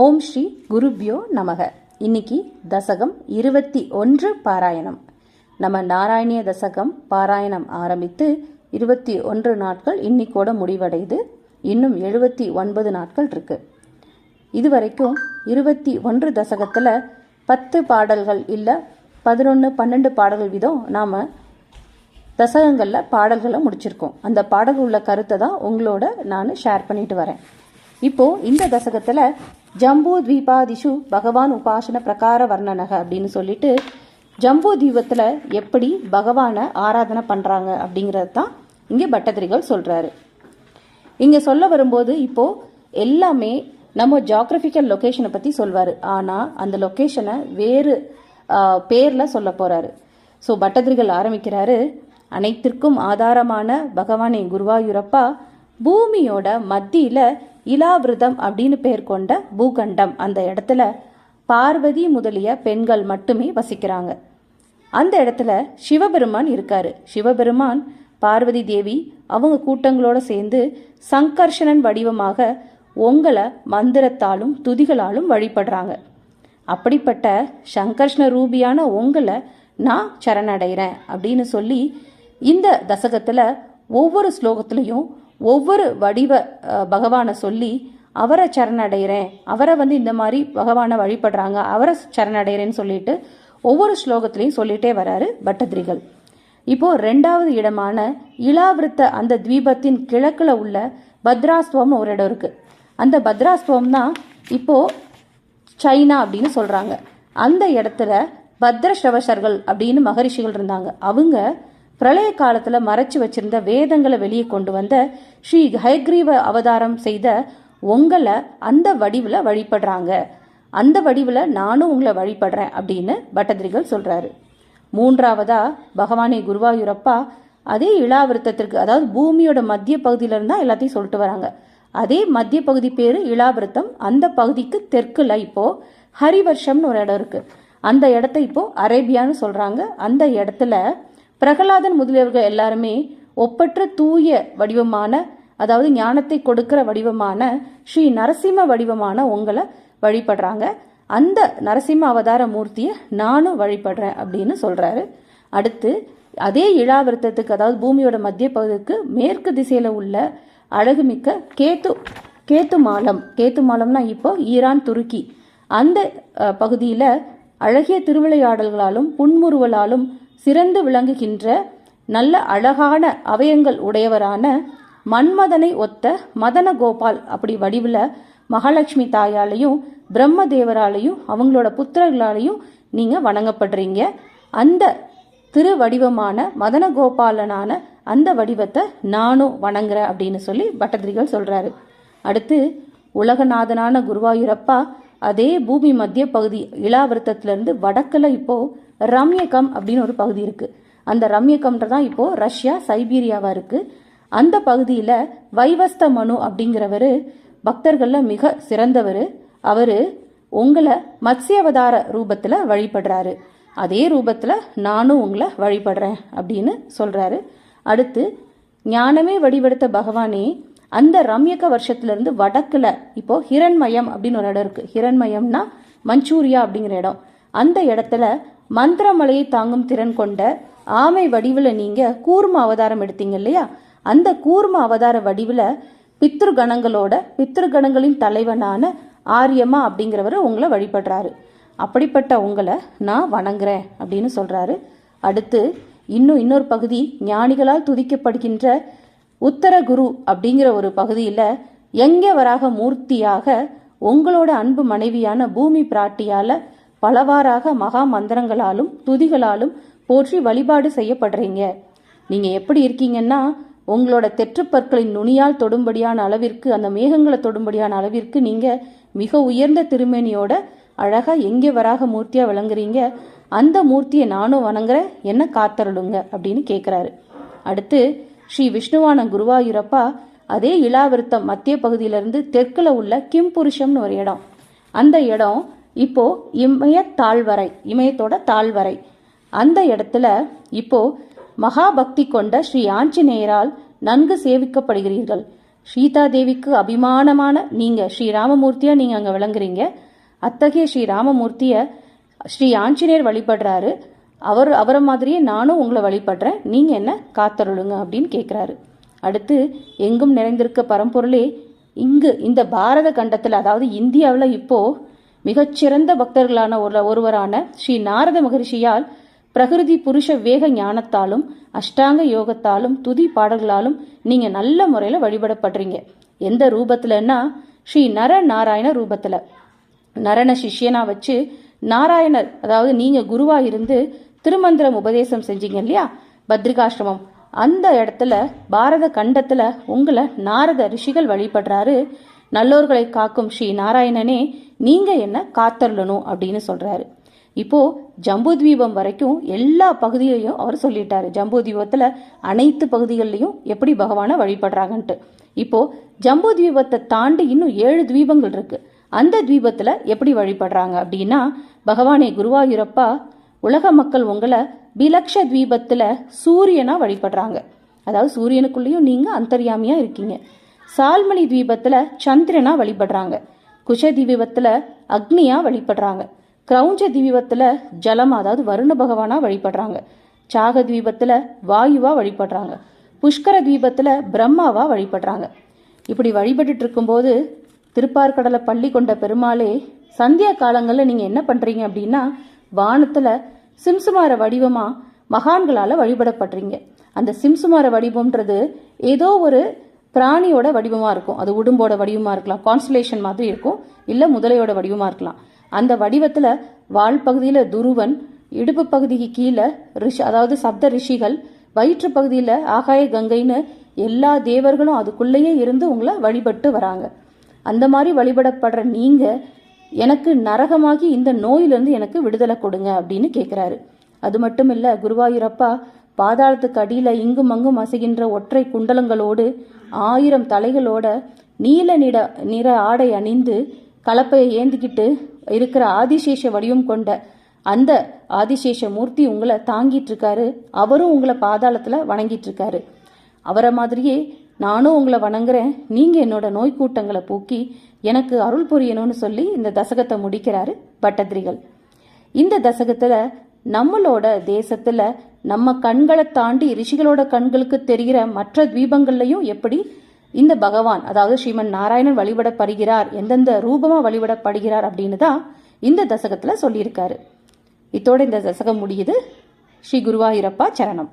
ஓம் ஸ்ரீ குருப்யோ நமக. இன்னைக்கு தசகம் இருபத்தி ஒன்று பாராயணம். நம்ம நாராயணிய தசகம் பாராயணம் ஆரம்பித்து இருபத்தி ஒன்று நாட்கள் இன்னைக்கோட முடிவடையுது. இன்னும் எழுபத்தி ஒன்பது நாட்கள் இருக்கு. இதுவரைக்கும் இருபத்தி ஒன்று தசகத்தில் பத்து பாடல்கள் இல்லை பதினொன்று பன்னெண்டு பாடல்கள் வீதம் நாம் தசகங்களில் பாடல்களை முடிச்சிருக்கோம். அந்த பாடல் உள்ள கருத்தை தான் உங்களோட நான் ஷேர் பண்ணிட்டு வரேன். இப்போ இந்த தசகத்தில் ஜம்பு தீபாதிஷு பகவான் உபாசன பிரகார வர்ணனக அப்படின்னு சொல்லிட்டு ஜம்பு தீபத்தில் எப்படி பகவானை ஆராதனை பண்ணுறாங்க அப்படிங்கிறது தான் இங்கே பட்டதிரிகள் சொல்கிறாரு இங்கே சொல்ல வரும்போது இப்போது எல்லாமே நம்ம ஜாக்ரஃபிக்கல் லொக்கேஷனை பற்றி சொல்வார். ஆனால் அந்த லொக்கேஷனை வேறு பேரில் சொல்ல போகிறாரு ஸோ பட்டதிரிகள் ஆரம்பிக்கிறாரு. அனைத்திற்கும் ஆதாரமான பகவானே குருவாயூரப்பா பூமியோட மத்தியில் இலாவிரதம் அப்படின்னு பெயர் கொண்ட பூகண்டம் அந்த இடத்துல பார்வதி முதலிய பெண்கள் மட்டுமே வசிக்கிறாங்க. அந்த இடத்துல சிவபெருமான் இருக்காரு. சிவபெருமான் பார்வதி தேவி அவங்க கூட்டங்களோட சேர்ந்து சங்கர்ஷணன் வடிவமாக உங்களை மந்திரத்தாலும் துதிகளாலும் வழிபடுறாங்க. அப்படிப்பட்ட சங்கர்ஷ்ண ரூபியான உங்களை நான் சரணடைகிறேன் அப்படின்னு சொல்லி இந்த தசகத்தில் ஒவ்வொரு ஸ்லோகத்திலையும் ஒவ்வொரு வடிவ பகவானை சொல்லி அவரை சரணடைகிறேன் அவரை வந்து இந்த மாதிரி பகவானை வழிபடுறாங்க அவரை சரணடைகிறேன்னு சொல்லிட்டு ஒவ்வொரு ஸ்லோகத்திலையும் சொல்லிட்டே வராரு பட்டதிரிகள். இப்போ ரெண்டாவது இடமான இலாவிருத்த அந்த தீபத்தின் கிழக்கில் உள்ள பத்ராஸ்துவம்னு ஒரு இடம் இருக்கு. அந்த பத்ராஸ்துவம் தான் இப்போ சைனா அப்படின்னு சொல்றாங்க. அந்த இடத்துல பத்ரஸ்ரவசர்கள் அப்படின்னு மகரிஷிகள் இருந்தாங்க. அவங்க பிரளய காலத்தில் மறைச்சு வச்சிருந்த வேதங்களை வெளியே கொண்டு வந்த ஸ்ரீ ஹயக்ரீவ அவதாரம் செய்த உங்களை அந்த வடிவில் வழிபடுறாங்க. அந்த வடிவில் நானும் உங்களை வழிபடுறேன் அப்படின்னு பட்டதிரிகள் சொல்கிறாரு மூன்றாவதா பகவானே குருவாயூரப்பா அதே இளாவிருத்தத்திற்கு அதாவது பூமியோட மத்திய பகுதியிலருந்தான் எல்லாத்தையும் சொல்லிட்டு வராங்க. அதே மத்திய பகுதி பேர் இளாவிருத்தம் அந்த பகுதிக்கு தெற்குல இப்போ ஹரிவர்ஷம்னு ஒரு இடம் இருக்குது அந்த இடத்த இப்போது அரேபியான்னு சொல்கிறாங்க அந்த இடத்துல பிரகலாதன் முதலியவர்கள் எல்லாருமே ஒப்பற்ற தூய வடிவமான அதாவது ஞானத்தை கொடுக்கிற வடிவமான ஸ்ரீ நரசிம்ம வடிவமான உங்களை வழிபடுறாங்க. அந்த நரசிம்ம அவதார மூர்த்தியை நானும் வழிபடுறேன் அப்படின்னு சொல்றாரு. அடுத்து அதே இழாவிரத்தத்துக்கு அதாவது பூமியோட மத்திய பகுதிக்கு மேற்கு திசையில உள்ள அழகுமிக்க கேத்து கேத்து மாலம் கேத்து மாலம்னா இப்போ ஈரான் துருக்கி. அந்த பகுதியில் அழகிய திருவிளையாடல்களாலும் புன்முறுவலாலும் சிறந்து விளங்குகின்ற நல்ல அழகான அவயங்கள் உடையவரான மன்மதனை ஒத்த மதன கோபால் அப்படி வடிவில் மகாலட்சுமி தாயாலையும் பிரம்மதேவராலையும் அவங்களோட புத்திரர்களாலையும் நீங்கள் வணங்கப்படுறீங்க. அந்த திரு வடிவமான மதன கோபாலனான அந்த வடிவத்தை நானும் வணங்குறேன் அப்படின்னு சொல்லி பட்டதிரிகள் சொல்கிறாரு அடுத்து உலகநாதனான குருவாயூரப்பா அதே பூமி மத்திய பகுதி இளாவிருத்தத்திலிருந்து வடக்கில் இப்போது ரம்யகம் அப்படின்னு ஒரு பகுதி இருக்கு. அந்த ரம்யகம்ன்ற தான் இப்போ ரஷ்யா சைபீரியாவா இருக்கு. அந்த பகுதியில் வைவஸ்த மனு அப்படிங்கிறவர் பக்தர்களில் மிக சிறந்தவர். அவர் உங்களை மத்ஸ்யவதார ரூபத்தில் வழிபடுறாரு. அதே ரூபத்தில் நானும் உங்களை வழிபடுறேன் அப்படின்னு சொல்கிறாரு அடுத்து ஞானமே வடிவெடுத்த பகவானே அந்த ரம்யக வருஷத்துலேருந்து வடக்கில் இப்போ ஹிரண்மயம் அப்படின்னு ஒரு இடம் இருக்குது ஹிரண்மயம்னா மஞ்சூரியா அப்படிங்கிற இடம். அந்த இடத்துல மந்திரமலையை தாங்கும் திறன் கொண்ட ஆமை வடிவில் நீங்கள் கூர்ம அவதாரம் எடுத்தீங்க இல்லையா? அந்த கூர்ம அவதார வடிவில் பித்ருகணங்களோட பித்ருகணங்களின் தலைவனான ஆரியமா அப்படிங்கிறவர் உங்களை வழிபடுறாரு. அப்படிப்பட்ட உங்களை நான் வணங்குறேன் அப்படின்னு சொல்கிறாரு அடுத்து இன்னும் இன்னொரு பகுதி ஞானிகளால் துதிக்கப்படுகின்ற உத்தர குரு அப்படிங்கிற ஒரு பகுதியில் எங்கே வராக மூர்த்தியாக உங்களோட அன்பு மனைவியான பூமி பிராட்டியால் பலவாறாக மகா மந்திரங்களாலும் துதிகளாலும் போற்றி வழிபாடு செய்யப்படுறீங்க. நீங்க எப்படி இருக்கீங்கன்னா உங்களோட தெற்றுப்பற்களின் நுனியால் தொடும்படியான அளவிற்கு அந்த மேகங்களை தொடும்படியான அளவிற்கு நீங்க மிக உயர்ந்த திருமேனியோட அழகா எங்கே வராக மூர்த்தியா விளங்குறீங்க அந்த மூர்த்தியை நானும் வணங்குறேன் என்ன காத்தருளுங்க அப்படின்னு கேட்குறாரு அடுத்து ஸ்ரீ விஷ்ணுவான குருவாயூரப்பா அதே இலாவிருத்தம் மத்திய பகுதியிலிருந்து தெற்கில் உள்ள கிம்புருஷம்னு ஒரு இடம். அந்த இடம் இப்போ இமய தாழ்வரை இமயத்தோட தாழ்வரை. அந்த இடத்துல இப்போ மகாபக்தி கொண்ட ஸ்ரீ ஆஞ்சநேயரால் நன்கு சேவிக்கப்படுகிறீர்கள். சீதா தேவிக்கு அபிமானமான நீங்க ஸ்ரீ ராமமூர்த்தியா நீங்க அங்க விளங்குறீங்க. அத்தகைய ஸ்ரீ ராமமூர்த்திய ஸ்ரீ ஆஞ்சநேயர் வழிபடுறாரு. அவர் அவரை மாதிரியே நானும் உங்களை வழிபடுறேன். நீங்க என்ன காத்தருளுங்க அப்படின்னு கேட்குறாரு அடுத்து எங்கும் நிறைந்திருக்க பரம்பொருளே இங்கு இந்த பாரத கண்டத்தில் அதாவது இந்தியாவில் இப்போது மிகச்சிறந்த பக்தர்களான ஒரு ஒருவரான ஸ்ரீ நாரத மகரிஷியால் பிரகிருதி புருஷ வேக ஞானத்தாலும் அஷ்டாங்க யோகத்தாலும் துதி பாடல்களாலும் நீங்க நல்ல முறையில் வழிபடப்படுறீங்க. எந்த ரூபத்துலன்னா ஸ்ரீ நர நாராயண ரூபத்துல. நரன சிஷ்யனா வச்சு நாராயணர் அதாவது நீங்க குருவா இருந்து திருமந்திரம் உபதேசம் செஞ்சீங்க இல்லையா? பத்ரிகாசிரமம் அந்த இடத்துல பாரத கண்டத்துல உங்களை நாரத ரிஷிகள் வழிபடுறாரு நல்லோர்களை காக்கும் ஸ்ரீ நாராயணனே நீங்க என்ன காத்தருளணும் அப்படின்னு சொல்றாரு. இப்போ ஜம்புத்வீபம் வரைக்கும் எல்லா பகுதியிலையும் அவர் சொல்லிட்டாரு. ஜம்புத்வீபத்துல அனைத்து பகுதிகளிலையும் எப்படி பகவானை வழிபடுறாங்கன்ட்டு. இப்போ ஜம்புத்வீபத்தை தாண்டி இன்னும் ஏழு தீபங்கள் இருக்கு. அந்த தீபத்துல எப்படி வழிபடுறாங்க அப்படின்னா பகவானே குருவாயூரப்பா உலக மக்கள் உங்களை பிலக்ஷ தீபத்துல சூரியனா வழிபடுறாங்க. அதாவது சூரியனுக்குள்ளேயும் நீங்க அந்தர்யாமியா இருக்கீங்க. சால்மணி தீபத்துல சந்திரனா வழிபடுறாங்க. குஷ தீபத்துல அக்னியா வழிபடுறாங்க. கிரௌஞ்ச தீபத்துல ஜலம் அதாவது வருண பகவானா வழிபடுறாங்க. சாக தீபத்துல வாயுவா வழிபடுறாங்க. புஷ்கர தீபத்துல பிரம்மாவா வழிபடுறாங்க. இப்படி வழிபட்டுட்டு இருக்கும்போது திருப்பார்கடலை பள்ளி கொண்ட பெருமாளே சந்தியா காலங்களில் நீங்கள் என்ன பண்ணுறீங்க அப்படின்னா வானத்தில் சிம்சுமார வடிவமாக மகான்களால் வழிபடப்படுறீங்க. அந்த சிம்சுமார வடிவம்ன்றது ஏதோ ஒரு பிராணியோட வடிவமாக இருக்கும். அது உடும்போட வடிவமாக இருக்கலாம். கான்ஸ்டலேஷன் மாதிரி இருக்கும். இல்லை முதலையோட வடிவமாக இருக்கலாம். அந்த வடிவத்தில் வால் பகுதியில் துருவன் இடுப்பு பகுதிக்கு கீழே ரிஷி அதாவது சப்த ரிஷிகள் வயிற்று பகுதியில் ஆகாய கங்கைன்னு எல்லா தேவர்களும் அதுக்குள்ளேயே இருந்து உங்களை வழிபட்டு வராங்க. அந்த மாதிரி வழிபடப்படுற நீங்கள் எனக்கு நரகமாகி இந்த நோயிலிருந்து எனக்கு விடுதலை கொடுங்க அப்படின்னு கேட்குறாரு அது மட்டும் இல்லை குருவாயூரப்பா பாதாளத்துக்கு அடியில் இங்கும் அங்கும் அசைகின்ற ஒற்றை குண்டலங்களோடு ஆயிரம் தலைகளோட நீல நிற நிற ஆடை அணிந்து கலப்பையை ஏந்திக்கிட்டு இருக்கிற ஆதிசேஷ வடிவம் கொண்ட அந்த ஆதிசேஷ மூர்த்தி உங்களை தாங்கிட்டு இருக்காரு அவரும் உங்களை பாதாளத்தில் வணங்கிட்டு இருக்காரு அவரை மாதிரியே நானும் உங்களை வணங்குறேன். நீங்கள் என்னோட நோய் கூட்டங்களை போக்கி எனக்கு அருள் புரியணும்னு சொல்லி இந்த தசகத்தை முடிக்கிறாரு பட்டதிரிகள். இந்த தசகத்தில் நம்மளோட தேசத்தில் நம்ம கண்களை தாண்டி ரிஷிகளோட கண்களுக்கு தெரிகிற மற்ற தீபங்கள்லையும் எப்படி இந்த பகவான் அதாவது ஸ்ரீமன் நாராயணன் வழிபடப்படுகிறார் எந்தெந்த ரூபமா வழிபடப்படுகிறார் அப்படின்னு தான் இந்த தசகத்துல சொல்லியிருக்காரு. இத்தோட இந்த தசகம் முடியுது. ஸ்ரீ குருவாயூரப்பா சரணம்.